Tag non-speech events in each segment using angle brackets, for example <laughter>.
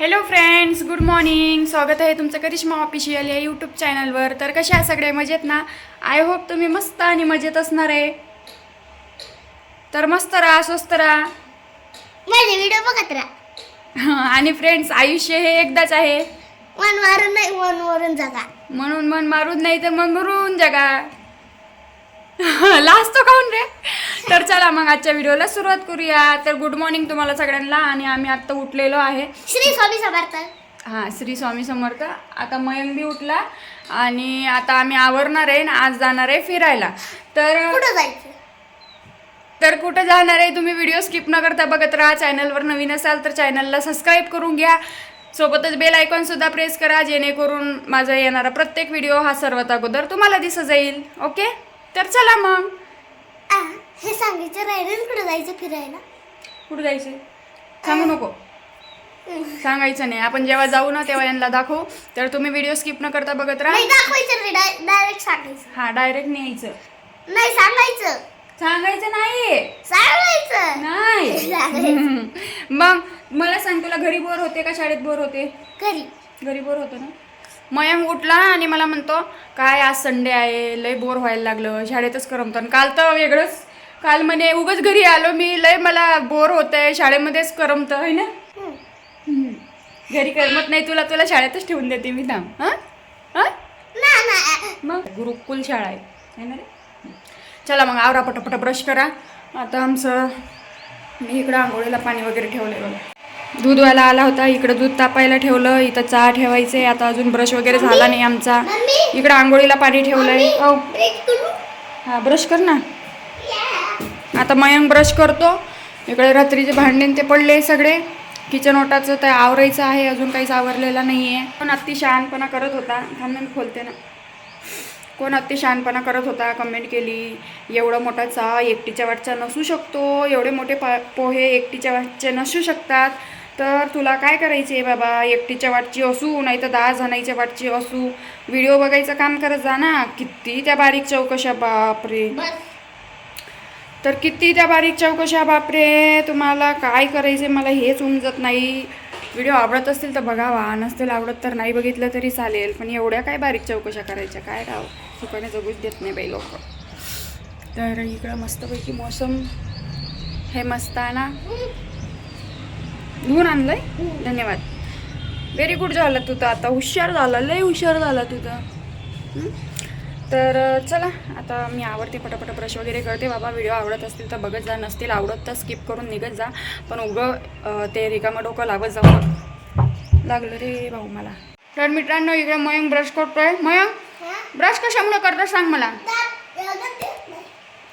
Hello friends good morning स्वागत आहे तुमचं करिश्मा ऑफिशियल या यूट्यूब चॅनलवर तर कशा आहे सगळे? मजेत ना? आय होप तुम्ही मस्त आणि मजेत असणार आहे. तर मस्त राहा स्वस्त राहा. माझे व्हिडिओ बघत राहा. <laughs> आणि फ्रेंड्स आयुष्य हे एकदाच आहे. वन मारून नाही वन वरून जागा. म्हणून मन मारून नाही तर मन मरून जगा. <laughs> लाजतो काऊन रे. तर चला मग आजच्या व्हिडिओला सुरुवात करूया. तर गुड मॉर्निंग तुम्हाला सगळ्यांना. आणि आम्ही आत्ता उठलेलो आहे. श्री स्वामी समर्थ. हां श्री स्वामी समर्थ. आता मयंक बी उठला. आणि आता आम्ही आवरणार आहे आज जाणार आहे फिरायला. तर कुठं जायचं? तर कुठं जाणार आहे तुम्ही व्हिडिओ स्किप न करता बघत राहा. चॅनलवर नवीन असाल तर चॅनलला सबस्क्राईब करून घ्या. सोबतच बेल आयकॉन सुद्धा प्रेस करा जेणेकरून माझा येणारा प्रत्येक व्हिडिओ हा सर्वात अगोदर तुम्हाला दिसत जाईल. ओके? तर चला मग. आ, हे सांगायचं राहिलं कुठं जायचं फिरायला? कुठं जायचं? सांगू नको. सांगायचं नाही. आपण जेव्हा जाऊ ना तेव्हा यांना दाखवू. तर तुम्ही व्हिडिओ स्किप न करता बघत राहा. नाही दाखवायचं नाही डायरेक्ट सांगायचं. हां डायरेक्ट न्यायचं नाही सांगायचं. सांगायचं नाही सांगायचं. नाही. <laughs> सांगायचं. मग मला सांग तुला घरी बोर होते का? शाळेत बोर होते? घरी. घरी बोर होतं ना? मयंक उठला आणि मला म्हणतो काय आज संडे आहे? लय बोर व्हायला लागलं. शाळेतच करमतं. आणि काल तर वेगळंच. काल म्हणे उगाच घरी आलो मी. लय मला बोर होत आहे शाळेमध्येच करमतं. आहे ना. घरी करमत नाही तुला तुला शाळेतच ठेवून देते मी थांब. हां? हां? ना ना. मग? गुरुकुल शाळा आहे. ना रे? चला मग आवरा पटापट ब्रश करा. आता आमचं मी इकडं आंघोळीला पाणी वगैरे ठेवलंय बघा. दूधवाला आला होता इकडं दूध तापायला ठेवलं इथं चहा ठेवायचे आता अजून ब्रश वगैरे झाला नाही आमचा. इकडं आंघोळीला पाणी ठेवलंय. औ. हा ब्रश कर ना. आता मयंक ब्रश करतो. इकडे रात्रीचे भांडे ते पडले सगळे. किचन ओटाचं ते आवरायचं आहे अजून काहीच आवरलेलं नाही आहे पण अति शहाणपणा करत होता? थांब ना मी खोलते ना. कोण अति शहाणपणा करत होता? कमेंट केली. एवढा मोठा चहा एकटीच्या वाटचा नसू शकतो. एवढे मोठे पा पोहे एकटीच्या वाटचे नसू शकतात. तर तुला काय करायचे आहे बाबा? एकटीच्या वाटची असू नाही तर दहा जणांच्या वाटची असू. व्हिडिओ बघायचं काम करत जा ना. किती त्या बारीक चौकशा बापरे. तर किती त्या बारीक चौकशा बापरे. तुम्हाला काय करायचे मला हेच उमजत नाही. व्हिडिओ आवडत असतील तर बघावा नसतील आवडत तर नाही बघितलं तरी चालेल. पण एवढ्या काय बारीक चौकशा करायच्या? काय राव? सुखाने जगूच देत नाही बाई लोक. तर इकडं मस्तपैकी मोसम हे मस्ताना धुवून आणलंय. धन्यवाद. व्हेरी गुड झालं तुझं आता. हुशार झाला. लय हुशार झाला तुझं. हं? तर चला. आता मी आवडते पटापट ब्रश वगैरे करते. बाबा व्हिडिओ आवडत असतील तर बघत जा. नसतील आवडत तर स्किप करून निघत जा. पण उगं ते रिकामं डोकं लावत जाऊ लागलं रे भाऊ मला. तर मित्रांनो इकडे मयंक ब्रश करतोय. मयंक? ब्रश कशामुळं करतो सांग मला.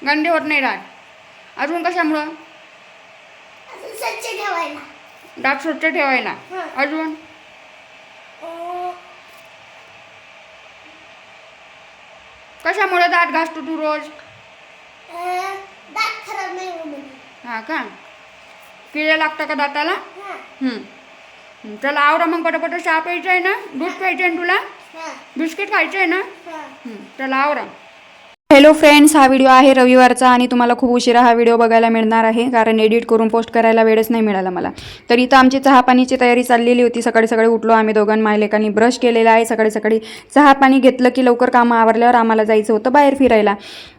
गंडे होत नाही. डाळ अजून कशामुळं? डाग स्वच्छ ठेवायला. अजून? कशामुळे दात घासतो तू रोज? अं, दात खराब नाही म्हणून हा का? किडे लागतं का दाताला? चला आवरा मग पटापट चहा प्यायचं आहे ना? दूध प्यायचं आहे ना तुला? बिस्किट खायचं आहे ना चला आवरा. हॅलो फ्रेंड्स हा व्हिडिओ आहे रविवारचा आणि तुम्हाला खूप उशिरा हा व्हिडिओ बघायला मिळणार आहे कारण एडिट करून पोस्ट करायला वेळच नाही मिळाला मला. तर इथं आमची चहा पाणीची तयारी चाललेली होती. सकाळी सकाळी उठलो आम्ही दोघां मायलेकांनी ब्रश केलेला आहे. सकाळी सकाळी चहा पाणी घेतलं की लवकर कामं आवरल्यावर आम्हाला जायचं होतं बाहेर फिरायला.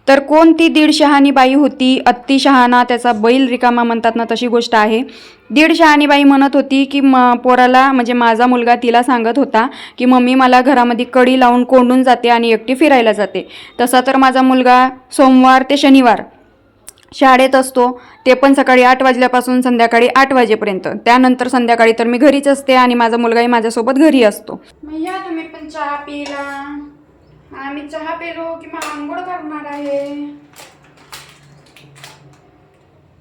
तर कोणती दीड शहाणी बाई होती? अत्ती शहाणा त्याचा बैल रिकामा म्हणतात ना तशी गोष्ट आहे. दीड शहाणीबाई म्हणत होती की म पोराला म्हणजे माझा मुलगा तिला सांगत होता की मम्मी मला घरामध्ये कडी लावून कोंडून जाते आणि एकटी फिरायला जाते. तसा तर माझा मुलगा सोमवार ते शनिवार शाळेत असतो. ते पण सकाळी आठ वाजल्यापासून संध्याकाळी आठ वाजेपर्यंत. त्यानंतर संध्याकाळी तर मी घरीच असते आणि माझा मुलगाही माझ्यासोबत घरी असतो. या तुम्ही पण चहा पिला. आम्ही चहा पिलो की मग आंघोळ करणार आहे.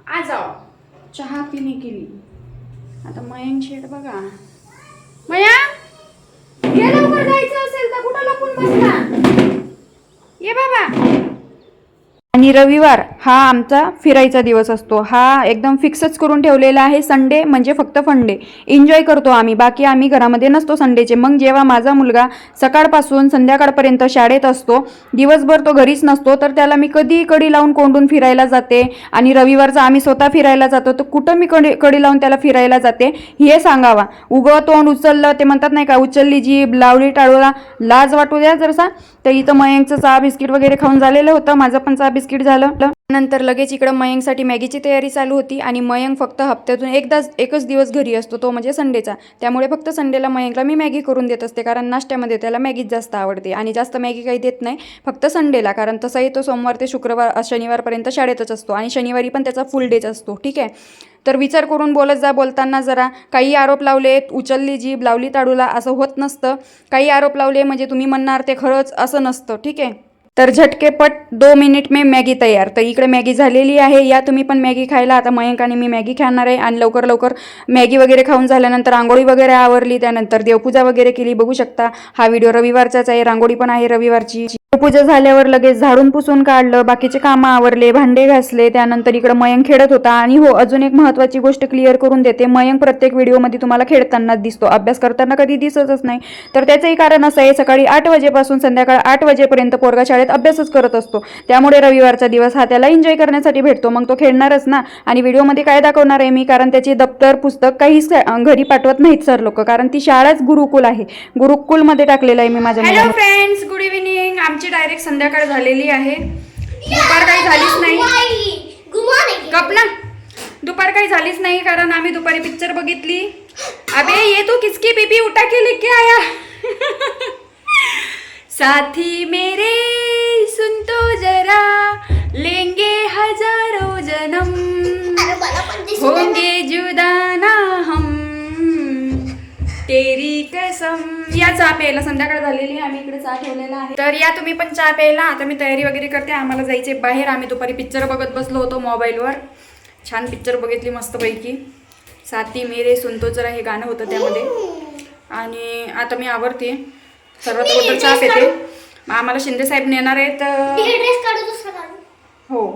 आ जाओ. चहा पिणे केली. आता मयंक शेट बघा. मया ये लवकर जायचं असेल तर कुठं लपून बसला ये बाबा. आणि रविवार हा आमचा फिरायचा दिवस असतो. हा एकदम फिक्सच करून ठेवलेला आहे. संडे म्हणजे फक्त फंडे एन्जॉय करतो आम्ही. बाकी आम्ही घरामध्ये नसतो संडेचे मग जेव्हा माझा मुलगा सकाळपासून संध्याकाळपर्यंत शाळेत असतो दिवसभर तो घरीच नसतो तर त्याला मी कधी कडी लावून कोंडून फिरायला जाते आणि रविवारचा आम्ही स्वतः फिरायला जातो तर कुठं मी कडी कडी लावून त्याला फिरायला जाते हे सांगावा. उगं तोंड उचललं ते म्हणतात नाही का उचलली जीभ लावली टाळूला लाज वाटू द्या जरसा. तर इथं मयंकचं चहा बिस्किट वगैरे खाऊन झालेलं होतं. माझं पण चहा बिस्किट झालं. नंतर लगेच इकडं मयंकसाठी मॅगीची तयारी चालू होती आणि मयंक फक्त हप्त्यातून एकदाच एकच दिवस घरी असतो तो म्हणजे संडेचा. त्यामुळे फक्त संडेला मयंकला मी मॅगी करून देत असते कारण नाश्त्यामध्ये त्याला मॅगीच जास्त आवडते आणि जास्त मॅगी काही देत नाही फक्त संडेला कारण तसंही तो सोमवार ते शुक्रवार शनिवारपर्यंत शाळेतच असतो आणि शनिवारी पण त्याचा फुल डेच असतो ठीक आहे? तर विचार करून बोलत जा बोलताना जरा काही आरोप लावले उचलली जीभ लावली ताडूला असं होत नसतं. काही आरोप लावले म्हणजे तुम्ही म्हणणार ते खरंच असं नसतं ठीक आहे? तर झटकेपट दो मिनिट में मॅगी तयार. तर इकडे मॅगी झालेली आहे. या तुम्ही पण मॅगी खायला. आता मयंक आणि मी मॅगी खाणार आहे आणि लवकर लवकर मॅगी वगैरे खाऊन झाल्यानंतर रांगोळी वगैरे आवरली. त्यानंतर देवपूजा वगैरे केली. बघू शकता हा व्हिडिओ रविवारचाच आहे. रांगोळी पण आहे रविवारची. पूजा झाल्यावर लगेच झाडून पुसून काढलं. बाकीचे कामं आवरले भांडे घासले. त्यानंतर इकडं मयंक खेळत होता. आणि हो अजून एक महत्त्वाची गोष्ट क्लिअर करून देते. मयंक प्रत्येक व्हिडिओमध्ये तुम्हाला खेळताना दिसतो. अभ्यास करताना कधी दिसतच नाही. तर त्याचंही कारण असं आहे सकाळी आठ वाजेपासून संध्याकाळ आठ वाजेपर्यंत पोरगा शाळेत अभ्यासच करत असतो. त्यामुळे रविवारचा दिवस हा त्याला एन्जॉय करण्यासाठी भेटतो. मग तो खेळणारच ना. आणि व्हिडिओमध्ये काय दाखवणार आहे मी? कारण त्याची दप्तर पुस्तक काहीच घरी पाठवत नाहीत सर लोक. कारण ती शाळाच गुरुकुल आहे. गुरुकुलमध्ये टाकलेलं आहे मी माझ्या हॅलो फ्रेंड्स गुड इव्हिनिंग आमची डायरेक्ट संध्याकाळ झालेली आहे. दुपार काही झालीच नाही. कपला दुपार काही झालीच नाही कारण आम्ही दुपारी पिक्चर बघितली. अबे ये तो किसकी बेबी? उठा के लेके आया? <laughs> साथी मेरे सुन तो जरा लेंगे हजारों जन्म. होंगे जुदा ना हम तेरी कसम। या चहा प्यायला संध्याकाळ झालेली आहे आम्ही इकडे चहा ठेवलेला आहे. तर या तुम्ही पण चहा प्यायला आता मी तयारी वगैरे करते आम्हाला जायचे बाहेर. आम्ही दुपारी पिक्चर बघत बसलो होतो मोबाईलवर छान पिक्चर बघितली मस्तपैकी. साथी मेरे सुनतो जरा हे गाणं होतं त्यामध्ये. आणि आता मी आवरते. सर्वात अगोदर चहा पेते. मग आम्हाला शिंदे साहेब नेणार आहेत हे. हो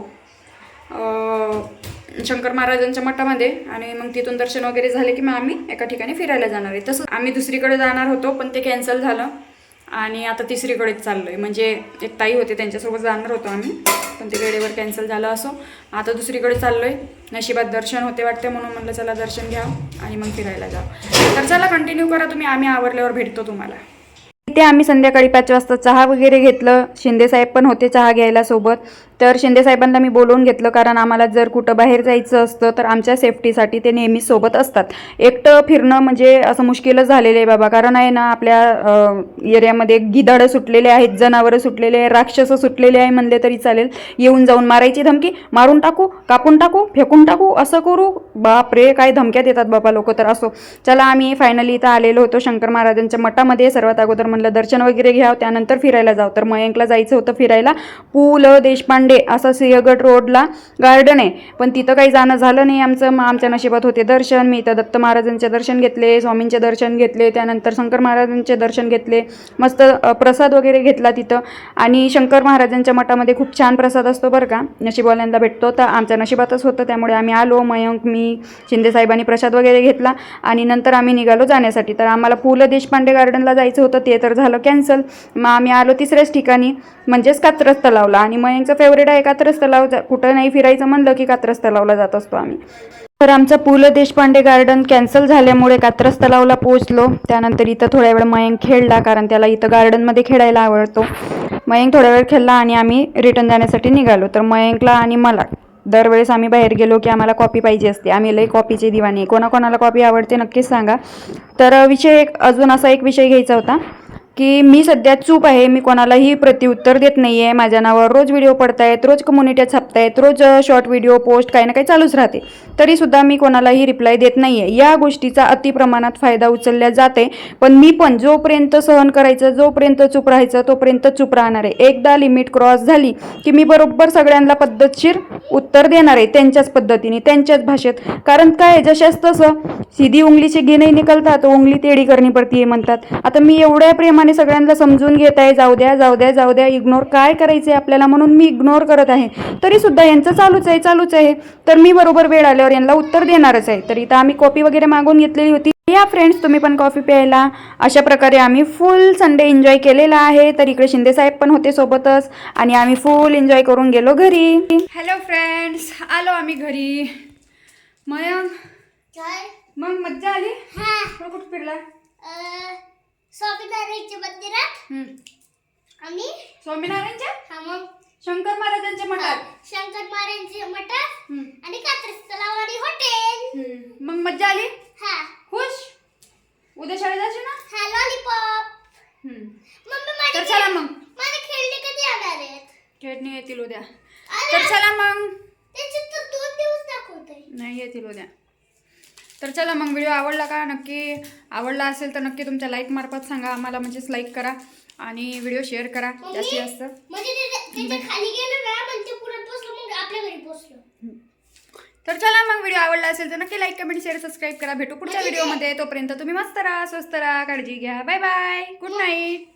शंकर महाराजांच्या मठामध्ये आणि मग तिथून दर्शन वगैरे झाले की मग आम्ही एका ठिकाणी फिरायला जाणार आहे. तसं आम्ही दुसरीकडे जाणार होतो पण ते कॅन्सल झालं. आणि आता तिसरीकडेच चाललो आहे म्हणजे एक ताई होते त्यांच्यासोबत जाणार होतो आम्ही पण ते वेळेवर कॅन्सल झालं असो. आता दुसरीकडे चाललो आहे नशिबात दर्शन होते वाटते म्हणून म्हटलं चला दर्शन घ्या आणि मग फिरायला जा तर चला कंटिन्यू करा तुम्ही. आम्ही आवरल्यावर भेटतो तुम्हाला. इथे आम्ही संध्याकाळी पाच वाजता चहा वगैरे घेतलं. शिंदेसाहेब पण होते चहा घ्यायला सोबत. तर शिंदेसाहेबांना मी बोलवून घेतलं कारण आम्हाला जर कुठं बाहेर जायचं असतं तर आमच्या सेफ्टीसाठी ते नेहमी सोबत असतात. एकटं फिरणं म्हणजे असं मुश्किलच झालेलं आहे बाबा कारण आहे ना आपल्या एरियामध्ये गिधाडं सुटलेले आहेत जनावरं सुटलेले आहे राक्षसं सुटलेले आहे म्हणले तरी चालेल. येऊन जाऊन मारायची धमकी मारून टाकू कापून टाकू फेकून टाकू असं करू. बाप रे काय धमक्या देतात बाबा लोक तर असो. चला आम्ही फायनली इथं आलेलो होतो शंकर महाराजांच्या मठामध्ये. सर्वात अगोदर म्हणलं दर्शन वगैरे घ्यावं त्यानंतर फिरायला जाऊ. तर मयंकला जायचं होतं फिरायला. पु ल देशपांडे असा सिंहगड रोडला गार्डन आहे. पण तिथं काही जाणं झालं नाही आमचं. मग आमच्या नशिबात होते दर्शन. मी इथं दत्त महाराजांचे दर्शन घेतले स्वामींचे दर्शन घेतले त्यानंतर शंकर महाराजांचे दर्शन घेतले. मस्त प्रसाद वगैरे घेतला तिथं. आणि शंकर महाराजांच्या मठामध्ये खूप छान प्रसाद असतो बरं का. नशिबवाल्यांदा भेटतो. तर आमच्या नशिबातच होतं. त्यामुळे आम्ही आलो. मयंक मी शिंदेसाहेबांनी प्रसाद वगैरे घेतला. आणि नंतर आम्ही निघालो जाण्यासाठी. तर आम्हाला पु ल देशपांडे गार्डनला जायचं होतं. ते तर झालं कॅन्सल मग आम्ही आलो तिसऱ्याच ठिकाणी. म्हणजेच कात्रज तलावला. आणि मयंकचं फेवरेट आहे कात्रज तलाव कुठं नाही फिरायचं म्हणलं की कात्रज तलावला जात असतो आम्ही. तर आमचं पु ल देशपांडे गार्डन कॅन्सल झाल्यामुळे कात्रज तलावला पोहोचलो. त्यानंतर इथं थोड्या वेळ मयंक खेळला कारण त्याला इथं गार्डनमध्ये खेळायला आवडतो. मयंक थोड्या वेळ खेळला आणि आम्ही रिटर्न जाण्यासाठी निघालो. तर मयंकला आणि मला दरवेळेस आम्ही बाहेर गेलो की आम्हाला कॉपी पाहिजे असते. आम्ही लई कॉपीचे दिवाणी कोणाकोणाला कॉपी आवडते नक्कीच सांगा. तर विषय एक अजून असा एक विषय घ्यायचा होता. की मी सध्या चूप आहे मी कोणालाही प्रत्युत्तर देत नाही आहे माझ्या नावावर रोज व्हिडिओ पडतायत रोज कम्युनिट्या छापतायत रोज शॉर्ट व्हिडिओ पोस्ट काही ना काही चालूच राहते. तरीसुद्धा मी कोणालाही रिप्लाय देत नाही आहे या गोष्टीचा अतिप्रमाणात फायदा उचलल्या जाते. पण मी पण जोपर्यंत सहन करायचं जोपर्यंत चूप राहायचं तोपर्यंत चूप राहणार आहे. एकदा लिमिट क्रॉस झाली की मी बरोबर सगळ्यांना पद्धतशीर उत्तर देणार आहे त्यांच्याच पद्धतीने त्यांच्याच भाषेत. कारण काय जशाच तसं सीधी उंगलीचे घेणे निकलतात तो उंगली तेडी करणी पडती म्हणतात. आता मी एवढ्या प्रेमाने प्रेमाने सगळ्यांना समजून घेत आहे जाऊ द्या जाऊ द्या जाऊ द्या इग्नोर काय करायचं आहे आपल्याला म्हणून मी इग्नोर करत आहे. तरीसुद्धा यांचं चालूच आहे चालूच आहे. तर मी बरोबर वेळ आल्यावर यांना उत्तर देणारच आहे. तर इथं आम्ही कॉफी वगैरे मागून घेतलेली होती. या फ्रेंड्स तुम्ही पण कॉफी प्यायला. अशा प्रकारे आम्ही फुल संडे एन्जॉय केलेला आहे. तर इकडे शिंदे साहेब पण होते सोबतच. आणि आम्ही फुल एन्जॉय करून गेलो घरी. हॅलो फ्रेंड्स आलो आम्ही घरी. काय? मग मज्जा आली? हा. कुठं फिरला? अं, स्वामीनारायणच्या मंदिरात. आणि? स्वामीनारायणच्या? हा मग? शंकर महाराजांच्या मठात. शंकर महाराजांचे मठात. आणि कात्रज तलावाडी हॉटेल. मग मज्जा आली? हा. खुश? उद्या शाळेत जायची ना? हा लॉलीपॉप. मम्मी माझे तर चला मग. माझे खेळणे कधी येणार आहेत? खेळणी येतील उद्या. तर चला मग. त्याचे तर दोन दिवस दाखवतंय. नाही येतील उद्या. तर चला मग व्हिडिओ आवडला का? नक्की आवडला असेल तर नक्की तुमच्या लाईक मार्फत सांगा. आम्हाला म्हणजेच लाईक करा आणि व्हिडिओ शेअर करा. जास्तीत जास्त. म्हणजे म्हणजे तर चला मग व्हिडिओ आवडला असेल तर नक्की लाईक कमेंट शेअर सबस्क्राईब करा. भेटू पुढच्या व्हिडिओमध्ये तोपर्यंत तुम्ही मस्त राहा स्वस्त राहा काळजी घ्या. Bye bye good night